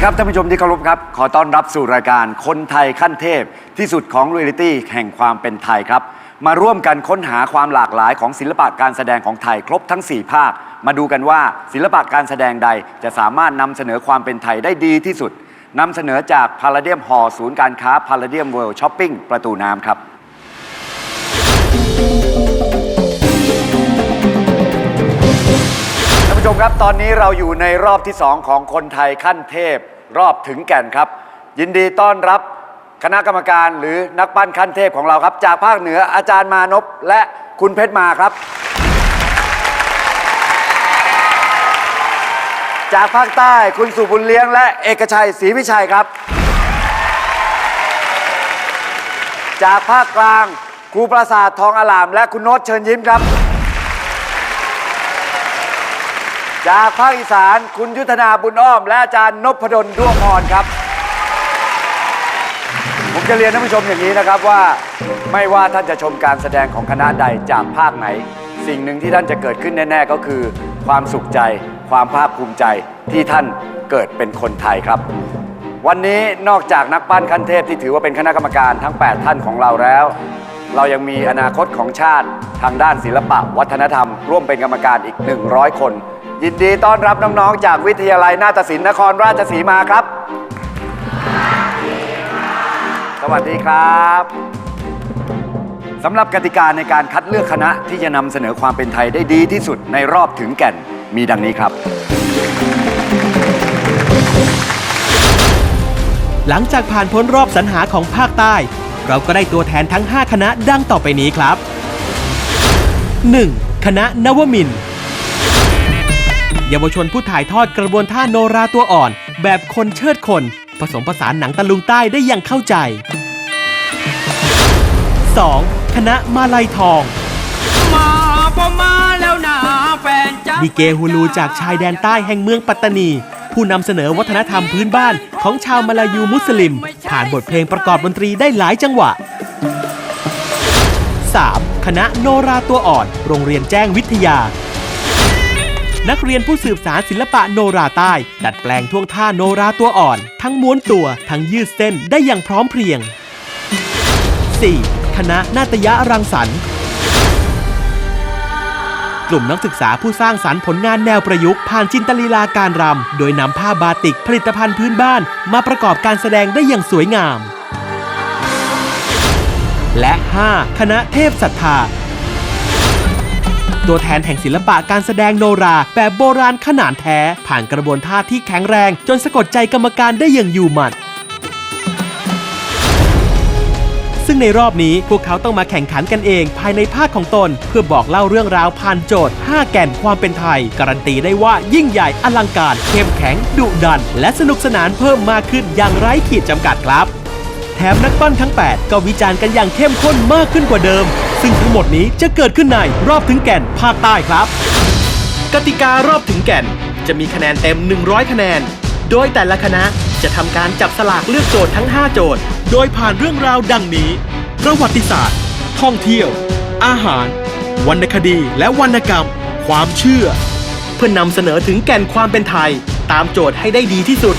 ดีครับท่านผู้ชมที่เคารพครับ ขอต้อนรับสู่รายการคนไทยขั้นเทพ ที่สุดของเรียลิตี้แห่งความเป็นไทยครับ มาร่วมกันค้นหาความหลากหลายของศิลปะการแสดงของไทยครบทั้ง 4 ภาค มาดูกันว่าศิลปะการแสดงใดจะสามารถนำเสนอความเป็นไทยได้ดีที่สุดนำเสนอจากพาราเดียมฮอลศูนย์การค้าพาราเดียมเวิลด์ช้อปปิ้งประตูน้ำครับ ผู้ชมครับตอนนี้เราอยู่ในรอบที่ 2 ของคนไทยขั้นเทพ รอบถึงแก่นครับ ยินดีต้อนรับคณะกรรมการหรือนักปั้นขั้นเทพของเราครับ จากภาคเหนืออาจารย์มานพและคุณเพชรมาครับ จากภาคใต้คุณสุบุญเลี้ยงและเอกชัยศรีวิชัยครับ จากภาคกลางครูประสาททองอลาม และคุณโนตเชิญยิ้มครับ จากภาคอีสานคุณยุทธนาบุญอ้อม และอาจารย์นพดลด้วงพรครับ ผมจะเรียนท่านผู้ชมอย่างนี้นะครับว่า ไม่ว่าท่านจะชมการแสดงของคณะใดจากภาคไหน สิ่งหนึ่งที่ท่านจะเกิดขึ้นแน่ ๆ ก็คือ ความสุขใจ ความภาคภูมิใจที่ท่านเกิดเป็นคนไทยครับ วันนี้นอกจากนักปั้นขั้นเทพที่ถือว่าเป็นคณะกรรมการทั้ง 8 ท่านของเราแล้ว เรายังมีอนาคตของชาติทางด้านศิลปะ วัฒนธรรม ร่วมเป็นกรรมการอีก 100 คน ยินดีต้อนรับน้องๆ จากวิทยาลัยนาฏศิลป์นครราชสีมาครับ สวัสดีครับสำหรับกติกาในการคัดเลือกคณะที่จะนำเสนอความเป็นไทยได้ดีที่สุดในรอบถึงแก่นมีดังนี้ครับ หลังจากผ่านพ้นรอบสรรหาของภาคใต้ เราก็ได้ตัวแทนทั้ง 5 คณะดังต่อไปนี้ครับ 1. คณะนวมินทร์ เยาวชนผู้ถ่ายทอดกระบวนท่าโนราตัวอ่อน แบบคนเชิดคน ผสมผสานหนังตะลุงใต้ได้อย่างเข้าใจ 2. คณะมาลัยทอง มาพอมาแล้วนะแฟนจ้าดีเกฮูลูจากชายแดนใต้แห่งเมืองปัตตานี ผู้นำเสนอวัฒนธรรมพื้นบ้านของชาวมาลายูมุสลิม ผ่านบทเพลงประกอบดนตรีได้หลายจังหวะ 3. คณะโนราตัวอ่อน โรงเรียนแจ้งวิทยา นักเรียนผู้สืบสารศิลปะโนราใต้ ดัดแปลงท่วงท่าโนราตัวอ่อน ทั้งม้วนตัว ทั้งยืดเส้นได้อย่างพร้อมเพรียง 4. คณะนาตยะรังสรรค์กลุ่มนักศึกษาผู้สร้างสรรค์ผลงานแนวประยุกต์ผ่านจินตลีลาการรำ โดยนำผ้าบาติกผลิตภัณฑ์พื้นบ้านมาประกอบการแสดงได้อย่างสวยงาม และ 5. คณะเทพศรัทธา ตัวแทนแห่งศิลปะการแสดงโนรา แบบโบราณขนาดแท้ ผ่านกระบวนท่าที่แข็งแรง จนสะกดใจกรรมการได้อย่างอยู่หมัด ซึ่งในรอบนี้พวกเขาต้องมาแข่งขันกันเองภายในภาคของตน เพื่อบอกเล่าเรื่องราวผ่านโจทย์ 5 แก่นความเป็นไทย การันตีได้ว่ายิ่งใหญ่อลังการเข้มแข็งดุดัน และสนุกสนานเพิ่มมากขึ้นอย่างไร้ขีดจำกัดครับ ถมนักปั้นทั้ง 8 ก็วิจารณ์กันอย่างเข้มข้นมากขึ้นกว่าเดิม ซึ่งทั้งหมดนี้จะเกิดขึ้นในรอบถึงแก่นภาคใต้ครับ กติการอบถึงแก่น จะมีคะแนนเต็ม 100 คะแนน โดยแต่ละคณะจะทำการจับสลากเลือกโจทย์ทั้ง 5 โจทย์ โดยผ่านเรื่องราวดังนี้ ประวัติศาสตร์ ท่องเที่ยว อาหาร วรรณคดีและวรรณกรรม ความเชื่อ เพื่อนนำเสนอถึงแก่นความเป็นไทย ตามโจทย์ให้ได้ดีที่สุด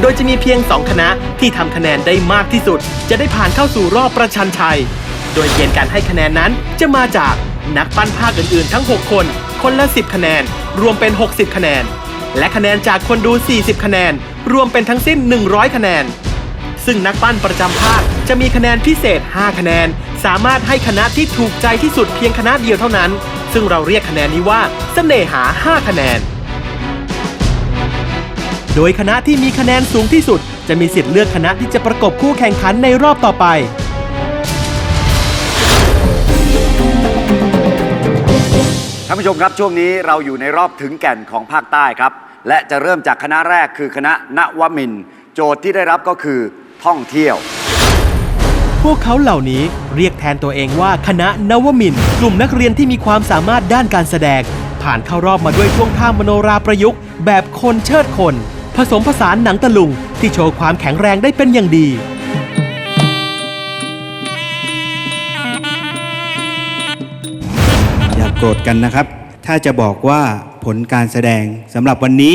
โดยจะมีเพียง 2 คณะที่ทำคะแนนได้มากที่สุด จะได้ผ่านเข้าสู่รอบประชันชัย โดยเกณฑ์การให้คะแนนนั้นจะมาจากนักปั้นภาคอื่นๆ ทั้ง 6 คน คนละ 10 คะแนน รวมเป็น 60 คะแนน และคะแนนจากคนดู 40 คะแนน รวมเป็นทั้งสิ้น 100 คะแนน ซึ่งนักปั้นประจำภาคจะมีคะแนนพิเศษ 5 คะแนน สามารถให้คณะที่ถูกใจที่สุดเพียงคณะเดียวเท่านั้น ซึ่งเราเรียกคะแนนนี้ว่าเสน่หา 5 คะแนน โดยคณะที่มีคะแนนสูงที่สุด จะมีสิทธิ์เลือกคณะที่จะประกบคู่แข่งขันในรอบต่อไป ท่านผู้ชมครับช่วงนี้เราอยู่ในรอบถึงแก่นของภาคใต้ครับ และจะเริ่มจากคณะแรกคือคณะนวมินทร์โจทย์ที่ได้รับก็คือท่องเที่ยว พวกเขาเหล่านี้เรียกแทนตัวเองว่าคณะนวมินทร์กลุ่มนักเรียนที่มีความสามารถด้านการแสดง ผ่านเข้ารอบมาด้วยท่วงท่ามโนราประยุกต์ แบบคนเชิดคนผ สมผสานหนังตะลุง ที่โชว์ความแข็งแรงได้เป็นอย่างดี อย่าโกรธกันนะครับ ถ้าจะบอกว่าผลการแสดงสำหรับวันนี้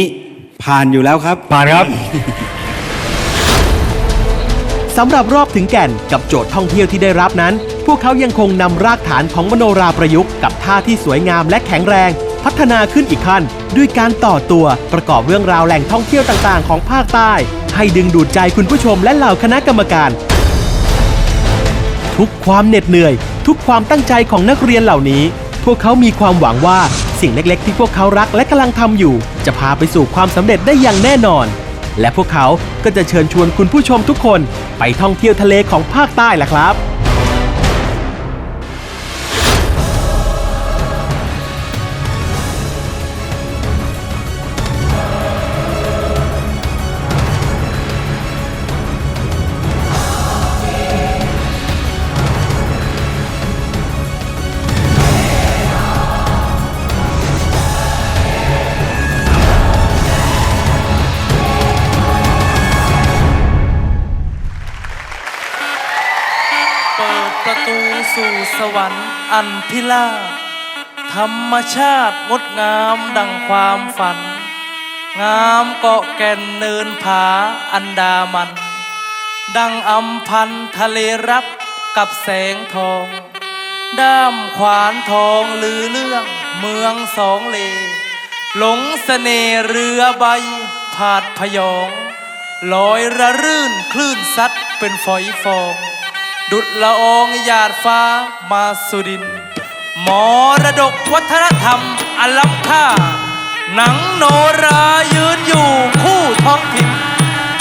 ผ่านอยู่แล้วครับ ผ่านครับ สำหรับรอบถึงแก่นกับโจทย์ท่องเที่ยวที่ได้รับนั้น พวกเขายังคงนำรากฐานของมโนราประยุกต์กับท่าที่สวยงามและแข็งแรง พัฒนาขึ้นอีกขั้นด้วยการต่อตัวประกอบเรื่องราวแหล่งท่องเที่ยวต่างๆ ของภาคใต้ ให้ดึงดูดใจคุณผู้ชมและเหล่าคณะกรรมการ ทุกความเหน็ดเหนื่อย ทุกความตั้งใจของนักเรียนเหล่านี้ พวกเขามีความหวังว่าสิ่งเล็กๆ ที่พวกเขารักและกำลังทำอยู่ จะพาไปสู่ความสำเร็จได้อย่างแน่นอน และพวกเขาก็จะเชิญชวนคุณผู้ชมทุกคน ไปท่องเที่ยวทะเลของภาคใต้แหละครับ วรรค์อันพิลาธรรมชาติงดงามดังความฝัน งามเกาะแก่นเนินผาอันดามัน ดังอำพันทะเลรับกับแสงทอง ด้ามขวานทองลือเรื่องเมืองสองเล หลงเสน่ห์เรือใบผาดพยอง ลอยระรื่นคลื่นซัดเป็นฝอยฟอง ดุดละอองหยาดฟ้ามาสุดินทร์มรดกวัฒนธรรมอันล้ำค่า หนังโนรายืนอยู่คู่ท้องถิ่น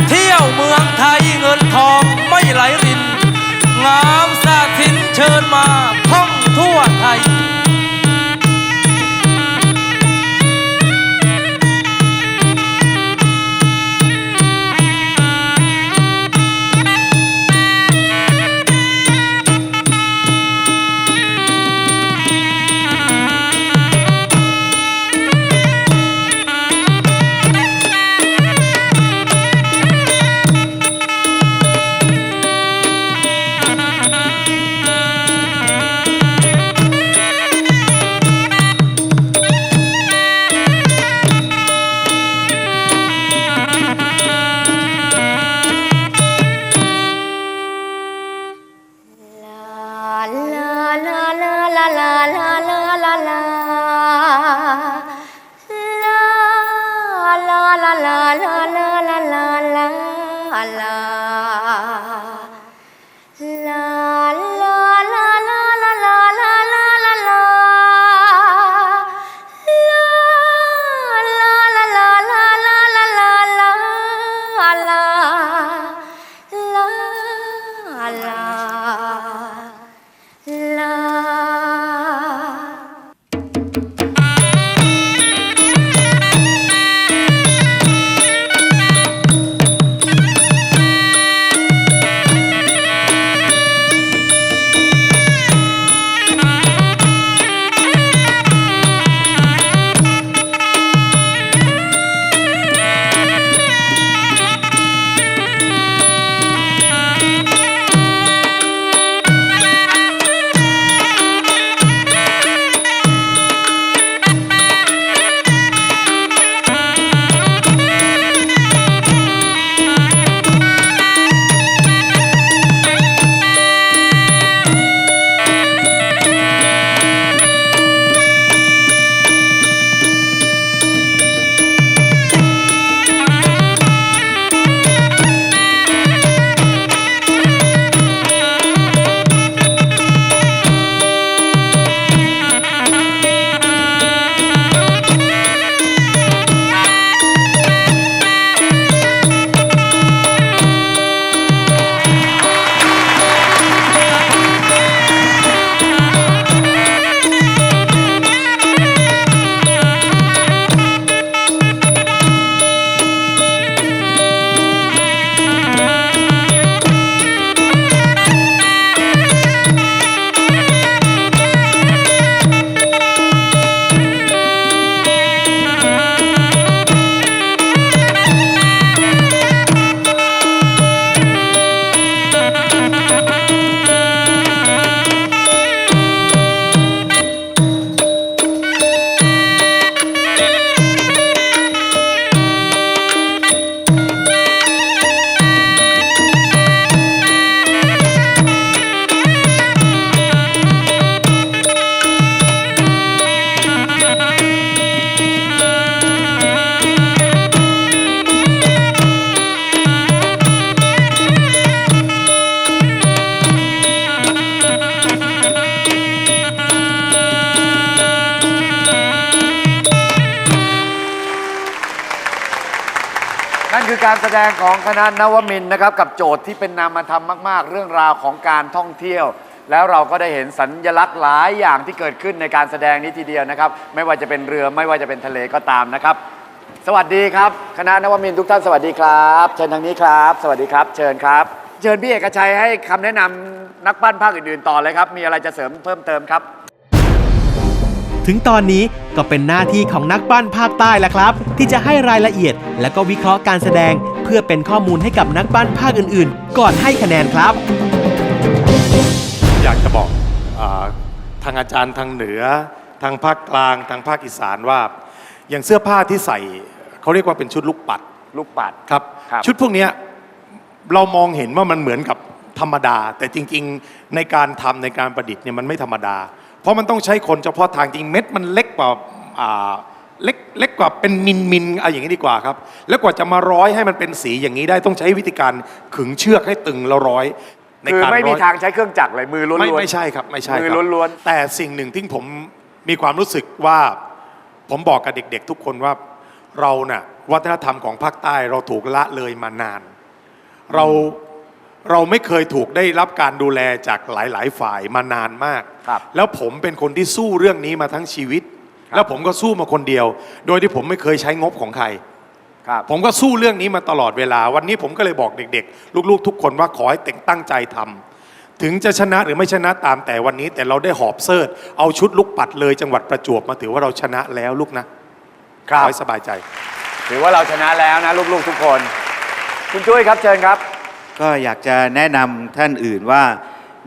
เที่ยวเมืองไทยเงินทองไม่ไหลริน งามสาทิน แสดงของคณะนวมินทร์นะครับกับโจทย์ที่เป็นนามธรรมมาก ๆ เรื่องราวของการท่องเที่ยว แล้วเราก็ได้เห็นสัญลักษณ์หลายอย่างที่เกิดขึ้นในการแสดงนี้ทีเดียวนะครับ ไม่ว่าจะเป็นเรือไม่ว่าจะเป็นทะเลก็ตามนะครับ สวัสดีครับ คณะนวมินทร์ทุกท่านสวัสดีครับ เชิญทางนี้ครับ สวัสดีครับ เชิญครับ เชิญพี่เอกชัยให้คำแนะนำนักปั้นภาคอื่นๆต่อเลยครับ มีอะไรจะเสริมเพิ่มเติมครับ ถึงตอนนี้ก็เป็นหน้าที่ของนักปั้นภาคใต้แล้วครับ ที่จะให้รายละเอียด และก็วิเคราะห์การแสดง เพื่อเป็นข้อมูลให้กับนักปั้นภาคอื่นๆ ก่อนให้คะแนนครับ อยากจะบอกอาทางอาจารย์ทางเหนือ ทางภาคกลางทางภาคอีสานว่า อย่างเสื้อผ้าที่ใส่เขาเรียกว่าเป็นชุดลูกปัดลูกปัด ครับ ครับ ชุดพวกเนี้ยเรามองเห็นว่ามันเหมือนกับธรรมดา แต่จริงๆในการทำในการประดิษฐ์เนี่ยมันไม่ธรรมดา เพราะมันต้องใช้คนเฉพาะทางจริงเม็ดมันเล็กกว่าอ่าเล็กเล็กกว่าเป็นมินมินอะไรอย่างนี้ดีกว่าครับ แล้วกว่าจะมาร้อยให้มันเป็นสีอย่างนี้ได้ต้องใช้วิธีการขึงเชือกให้ตึงแล้วร้อยในคือการไม่มีร้อยทางใช้เครื่องจักรเลยมือล้วนๆ ไม่ไม่ใช่ครับไม่ใช่มือครับล้วนแต่สิ่งหนึ่งที่ผมมีความรู้สึกว่า ผมบอกกับเด็ก ๆ ทุกคนว่าเราน่ะวัฒนธรรมของภาคใต้เราถูกละเลยมานาน เรา เราไม่เคยถูกได้รับการดูแลจากหลาย ๆ ฝ่ายมานานมาก ครับ แล้วผมเป็นคนที่สู้เรื่องนี้มาทั้งชีวิต แล้วผมก็สู้มาคนเดียว โดยที่ผมไม่เคยใช้งบของใครๆครับ ผมก็สู้เรื่องนี้มาตลอดเวลา วันนี้ผมก็เลยบอกเด็ก ๆ ลูก ๆ ทุกคนว่าขอให้เต็งตั้งใจทำถึงจะชนะหรือไม่ชนะตามแต่วันนี้ แต่เราได้หอบเสิร์ตเอาชุดลูกปัดเลยจังหวัดประจวบมาถือว่าเราชนะแล้วลูกนะครัขบอให้สบายใจ ถือว่าเราชนะแล้วนะลูกๆทุกคน คุณจุ้ยครับเชิญครับ ก็อยากจะแนะนำท่านอื่นว่า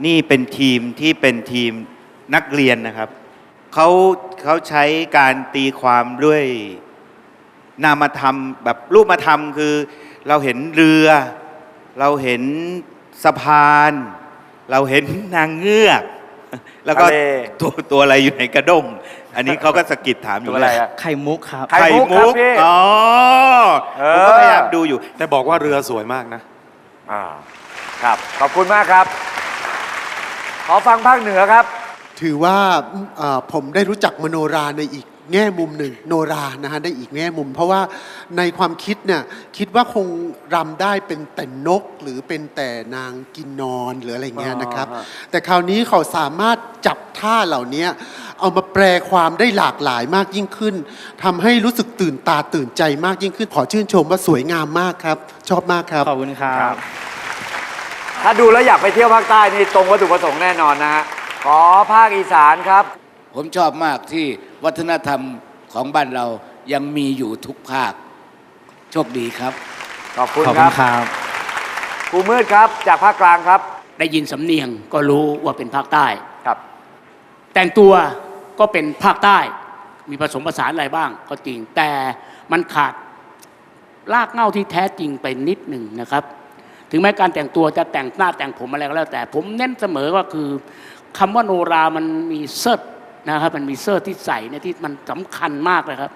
นี่เป็นทีมที่เป็นทีมนักเรียนนะครับเขาเขาใช้การตีความด้วยนามธรรมแบบรูปธรรมคือ เราเห็นเรือ เราเห็นสะพาน เราเห็นนางเงือก แล้วก็ทะเล ตัวตัวอะไรอยู่ในกระด้ง อันนี้เขาก็สะกิดถามอยู่ตัวอะไรแล้ว อะ ไข่มุกครับ ไข่มุกครับพี่อ๋อเอผมอก็พยายามดูอยู่ แต่บอกว่าเรือสวยมากนะ อ่าครับ ขอบคุณมากครับ ขอฟังภาคเหนือครับ ถือว่าเอ่อผมได้รู้จักมโนราในอีก แง่มุมหนึ่งโนรานะฮะได้อีกแง่มุม เพราะว่าในความคิดเนี่ยคิดว่าคงรำได้เป็นแต่นกหรือเป็นแต่นางกินนอนหรืออะไรเงี้ยนะครับอ๋อฮะแต่คราวนี้เขาสามารถจับท่าเหล่านี้เอามาแปลความได้หลากหลายมากยิ่งขึ้นทำให้รู้สึกตื่นตาตื่นใจมากยิ่งขึ้น ขอชื่นชมว่าสวยงามมากครับ ชอบมากครับขอบคุณครับ ถ้าดูแล้วอยากไปเที่ยวภาคใต้นี่ตรงวัตถุประสงค์แน่นอนนะฮะขอภาคอีสานครับ ผมชอบมากที่ วัฒนธรรมของบ้านเรายังมีอยู่ทุกภาค โชคดีครับ ขอบคุณขอบคคุรับณครับ ครูมืดครับจากภาคกลางครับได้ยินสำเนียงก็รู้ว่าเป็นภาคใต้ ครับ แต่งตัวก็เป็นภาคใต้ มีผสมผสานอะไรบ้างก็จริง แต่มันขาดรากเหง้าที่แท้จริงไปนิดหนึ่งนะครับ ถึงแม้การแต่งตัวจะแต่งหน้าแต่งผมอะไรก็แล้ว แต่ผมเน้นเสมอว่าคือคำว่าโนรามันมีเซิร์ต นะครับมันมีเซิร์ตที่ใส่เนี่ยที่มันสำคัญมากเลยครับ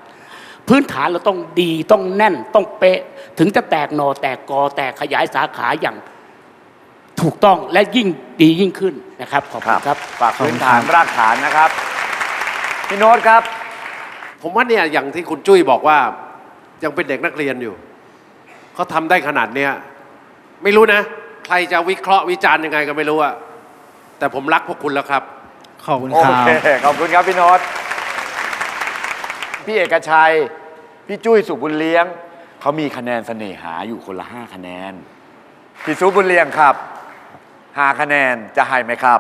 พื้นฐานเราต้องดีต้องแน่นต้องเป๊ะ ถึงจะแตกหนอแตกกอแตกขยายสาขาอย่างถูกต้องและยิ่งดียิ่งขึ้นนะครับขอบคุณครับฝากพื้นฐานรากฐานนะครับพี่โน้ตครับ ผมว่าเนี่ยอย่างที่คุณจุ้ยบอกว่า ยังเป็นเด็กนักเรียนอยู่เขาทำได้ขนาดเนี้ยไม่รู้นะ ใครจะวิเคราะห์วิจารณ์ยังไงก็ไม่รู้อะแต่ผมรักพวกคุณแล้วครับ ขอบคุณโอครับ เคขอบคุณครับพี่โน้ตพี่เอกชัย พี่จุ้ยสุบุญเลี้ยง เขามีคะแนนเสน่หาอยู่คนละห้าคะแนน พี่สุบุญเลี้ยงครับห้าคะแนนจะให้ไหมครับ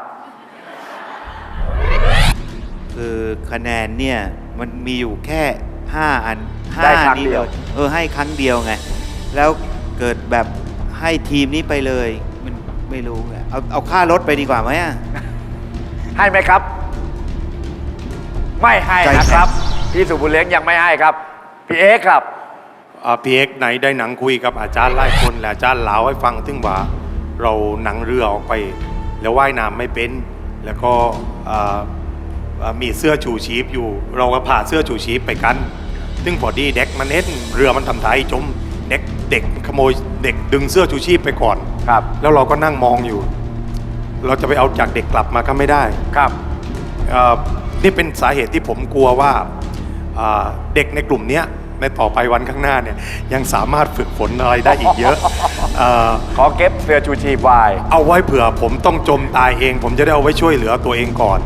คือคะแนนเนี่ย มันมีอยู่แค่ 5 อันห้าได้ครั้งนี้เดียวเออให้ครั้งเดียวไง แล้วเกิดแบบให้ทีมนี้ไปเลย มันไม่รู้ไงเอาเอาค่ารถไปดีกว่าไหมอะ ให้ไหมครับ ไม่ให้นะครับ พี่สุบุญเลี้ยงยังไม่ให้ครับ พี่เอกครับพีเอ็กไหนได้หนังคุยกับอาจารย์หลายคนและอาจารย์เล่าให้ฟังถึงว่าเราหนังเรือออกไป แล้วว่ายน้ำไม่เป็น แล้วก็เอ่อเอ่อมีเสื้อชูชีพอยู่ เราก็ผ่าเสื้อชูชีพไปกัน ซึ่งพอดีเด็กมันเห็นเรือมันทำท้ายจมเด็กเด็กขโมยเด็กดึงเสื้อชูชีพไปก่อน ครับ แล้วเราก็นั่งมองอยู่ เราจะไปเอาจากเด็กกลับมาก็ไม่ได้ครับเอ่อนี่เป็นสาเหตุที่ผมกลัวว่าเอ่อเด็กในกลุ่มเนี้ยในต่อไปวันข้างหน้าเนี่ยยังสามารถฝึกฝนอะไรได้อีกเยอะเอ่อขอเก็บเสื้อชูชีพไว้ เอาไว้เผื่อผมต้องจมตายเอง ผมจะได้เอาไว้ช่วยเหลือตัวเองก่อน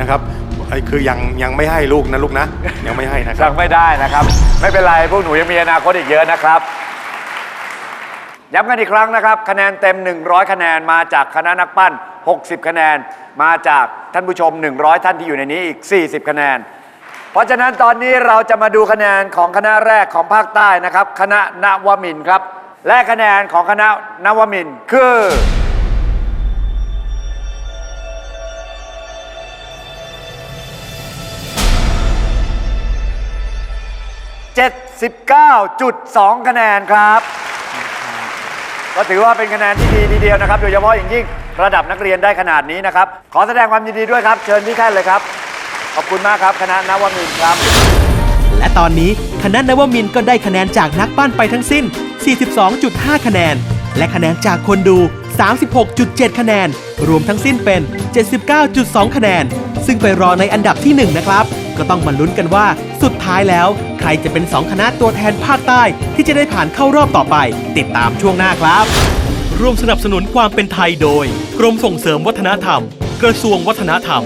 นะครับไอ้คือยังยังไม่ให้ลูกนะลูกนะยังไม่ให้นะครัสั่บงไม่ได้นะครับ ไม่เป็นไร พวกหนูยังมีอนาคตอีกเยอะนะครับ ย้ำกันอีกครั้งนะครับ คะแนนเต็ม 100 คะแนนมาจากคณะนักปั้น 60 คะแนน มาจากท่านผู้ชม 100 ท่านที่อยู่ในนี้อีก 40 คะแนน เพราะฉะนั้นตอนนี้เราจะมาดูคะแนนของคณะแรกของภาคใต้นะครับ คณะนวมินทร์ครับ และคะแนนของคณะนวมินทร์คือ 79.2 คะแนนครับ ก็ถือว่าเป็นคะแนนที่ดีทีเดียวนะครับ โดยเฉพาะอย่างยิ่งระดับนักเรียนได้ขนาดนี้นะครับ ขอแสดงความยินดีด้วยครับ เชิญที่แท่นเลยครับ ขอบคุณมากครับ คณะนวมินทร์ครับ และตอนนี้คณะนวมินทร์ก็ได้คะแนนจากนักปั้นไปทั้งสิ้น 42.5 คะแนน และคะแนนจากคนดู 36.7 คะแนน รวมทั้งสิ้นเป็น 79.2 คะแนน ซึ่งไปรอในอันดับที่ 1 นะครับ ก็ต้องมาลุ้นกันว่า สุดท้ายแล้ว ใครจะเป็น 2 คณะตัวแทนภาคใต้ ที่จะได้ผ่านเข้ารอบต่อไป ติดตามช่วงหน้าครับ ร่วมสนับสนุนความเป็นไทยโดย กรมส่งเสริมวัฒนธรรม กระทรวงวัฒนธรรม